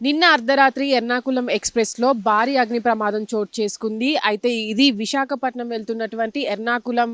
నిన్న అర్ధరాత్రి ఎర్నాకుళం ఎక్స్ప్రెస్లో భారీ అగ్ని ప్రమాదం చోటు చేసుకుంది. అయితే ఇది విశాఖపట్నం వెళ్తున్నటువంటి ఎర్నాకుళం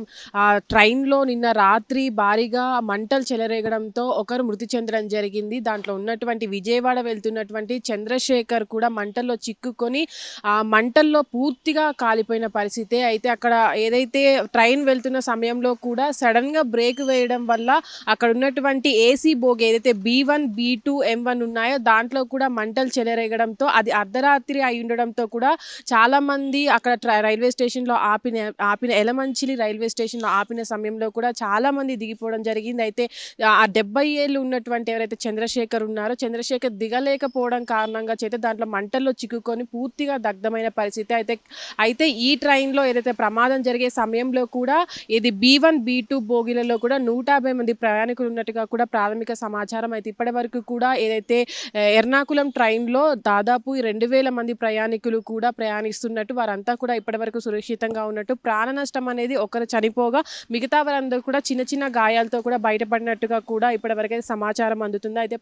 ట్రైన్లో నిన్న రాత్రి భారీగా మంటలు చెలరేగడంతో ఒకరు మృతి చెందడం జరిగింది. దాంట్లో ఉన్నటువంటి విజయవాడ వెళ్తున్నటువంటి చంద్రశేఖర్ కూడా మంటల్లో చిక్కుకొని ఆ మంటల్లో పూర్తిగా కాలిపోయిన పరిస్థితి అయితే అక్కడ ఏదైతే ట్రైన్ వెళ్తున్న సమయంలో కూడా సడన్గా బ్రేక్ వేయడం వల్ల అక్కడ ఉన్నటువంటి ఏసీ బోగి ఏదైతే B one B two M one ఉన్నాయో దాంట్లో కూడా మంట మంటలు చెలరేగడంతో అది అర్ధరాత్రి అయి ఉండడంతో కూడా చాలా మంది అక్కడ రైల్వే స్టేషన్లో ఆపిన ఆపిన ఎలమంచిలి రైల్వే స్టేషన్లో ఆపిన సమయంలో కూడా చాలా మంది దిగిపోవడం జరిగింది. అయితే ఆ డెబ్బై ఏళ్ళు ఉన్నటువంటి ఎవరైతే చంద్రశేఖర్ ఉన్నారో చంద్రశేఖర్ దిగలేకపోవడం కారణంగా చేత దాంట్లో మంటల్లో చిక్కుకొని పూర్తిగా దగ్ధమైన పరిస్థితి. అయితే అయితే ఈ ట్రైన్లో ఏదైతే ప్రమాదం జరిగే సమయంలో కూడా ఇది బీ వన్ బీ టూ బోగిలలో కూడా నూట యాభై మంది ప్రయాణికులు ఉన్నట్టుగా కూడా ప్రాథమిక సమాచారం. అయితే ఇప్పటి వరకు కూడా ఏదైతే ఎర్నాకులం ఎర్నాకుళం ట్రైన్లో దాదాపు రెండు వేల మంది ప్రయాణికులు కూడా ప్రయాణిస్తున్నట్టు వారంతా కూడా ఇప్పటివరకు సురక్షితంగా ఉన్నట్టు ప్రాణ నష్టం అనేది ఒకరు చనిపోగా మిగతా వారందరూ కూడా చిన్న చిన్న గాయాలతో కూడా బయటపడినట్టుగా కూడా ఇప్పటివరకు అయితే సమాచారం అందుతుంది. అయితే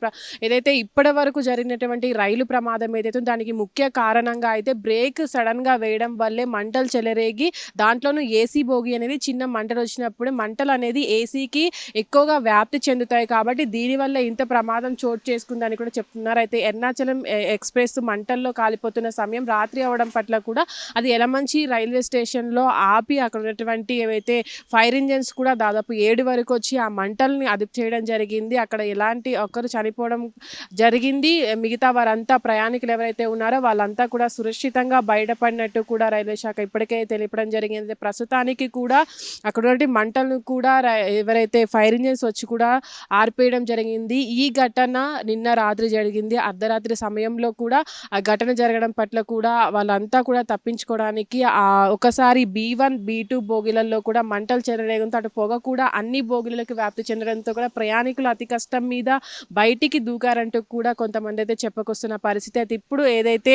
ఏదైతే ఇప్పటి వరకు జరిగినటువంటి రైలు ప్రమాదం ఏదైతే దానికి ముఖ్య కారణంగా అయితే బ్రేక్ సడన్గా వేయడం వల్లే మంటలు చెలరేగి దాంట్లోనూ ఏసీ భోగి అనేది చిన్న మంటలు వచ్చినప్పుడు మంటలు అనేది ఏసీకి ఎక్కువగా వ్యాప్తి చెందుతాయి కాబట్టి దీనివల్ల ఇంత ప్రమాదం చోటు చేసుకుందని కూడా చెప్తున్నారు. అయితే ఎర్నాచలం ఎ- ఎక్స్ప్రెస్ మంటల్లో కాలిపోతున్న సమయం రాత్రి అవడం పట్ల కూడా అది ఎలమంచి రైల్వే స్టేషన్లో ఆపి అక్కడ ఉన్నటువంటి ఏవైతే ఫైర్ ఇంజన్స్ కూడా దాదాపు ఏడు వరకు వచ్చి ఆ మంటల్ని అదుపు చేయడం జరిగింది. అక్కడ ఎలాంటి ఒక్కరు చనిపోవడం జరిగింది. మిగతా వారంతా ప్రయాణికులు ఎవరైతే ఉన్నారో వాళ్ళంతా కూడా సురక్షితంగా బయటపడినట్టు కూడా రైల్వే శాఖ ఇప్పటికే తెలిపడం జరిగింది. ప్రస్తుతానికి కూడా అక్కడ ఉన్నటువంటి మంటలను కూడా ఎవరైతే ఫైర్ ఇంజన్స్ వచ్చి కూడా ఆర్పేయడం జరిగింది. ఈ ఘటన నిన్న రాత్రి జరిగింది. అర్ధరాత్రి సమయంలో కూడా ఆ ఘటన జరగడం పట్ల కూడా వాళ్ళంతా కూడా తప్పించుకోవడానికి ఆ ఒకసారి బీ వన్ బీ టూ బోగిలలో కూడా మంటలు చెలరేగడంతో అటు పొగ కూడా అన్ని బోగిలకు వ్యాప్తి చెందడంతో కూడా ప్రయాణికులు అతి కష్టం మీద బయటికి దూకారంటూ కూడా కొంతమంది అయితే చెప్పుకొస్తున్న పరిస్థితి. అయితే ఇప్పుడు ఏదైతే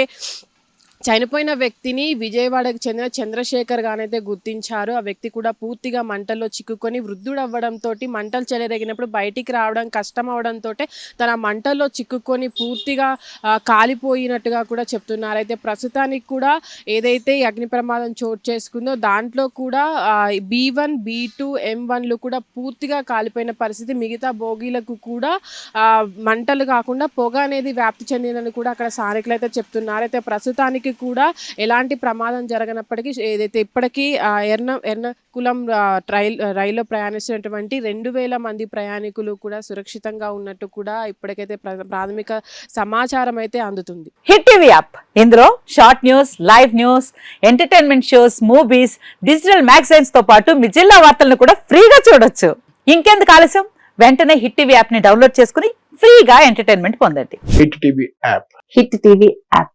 చనిపోయిన వ్యక్తిని విజయవాడకు చెందిన చంద్రశేఖర్ గానైతే గుర్తించారు. ఆ వ్యక్తి కూడా పూర్తిగా మంటల్లో చిక్కుకొని వృద్ధుడవ్వడంతో మంటలు చెలరేగినప్పుడు బయటికి రావడం కష్టం అవడంతో తన మంటల్లో చిక్కుకొని పూర్తిగా కాలిపోయినట్టుగా కూడా చెప్తున్నారు. అయితే ప్రస్తుతానికి కూడా ఏదైతే అగ్ని ప్రమాదం చోటు చేసుకుందో దాంట్లో కూడా B one B two M వన్లు కూడా పూర్తిగా కాలిపోయిన పరిస్థితి మిగతా బోగీలకు కూడా మంటలు కాకుండా పొగ అనేది వ్యాప్తి చెందిందని కూడా అక్కడ స్థానికులు అయితే చెప్తున్నారు. అయితే ప్రస్తుతానికి కూడా ఎలాంటి ప్రమాదం జరగనప్పటికీ ఏదైతే ఇప్పటికీ ఎర్న ఎర్నకులం ఆ, రైల్ రైల్లో ప్రయాణిస్తున్నటువంటి రెండు వేల మంది ప్రయాణికులు కూడా సురక్షితంగా ఉన్నట్టు కూడా ఇప్పటికైతే ప్ర- ప్రాథమిక సమాచారం అయితే అందుతుంది. Hit TV app. ఇందులో short news live news entertainment shows movies digital మ్యాగజైన్స్తో పాటు మీ జిల్లా వార్తలను కూడా ఫ్రీగా చూడొచ్చు. ఇంకెందుకు ఆలస్యం? వెంటనే హిట్ టీవీ యాప్ని డౌన్లోడ్ చేసుకుని ఫ్రీగా ఎంటర్టైన్మెంట్ పొందండి. Hit TV app. Hit TV app.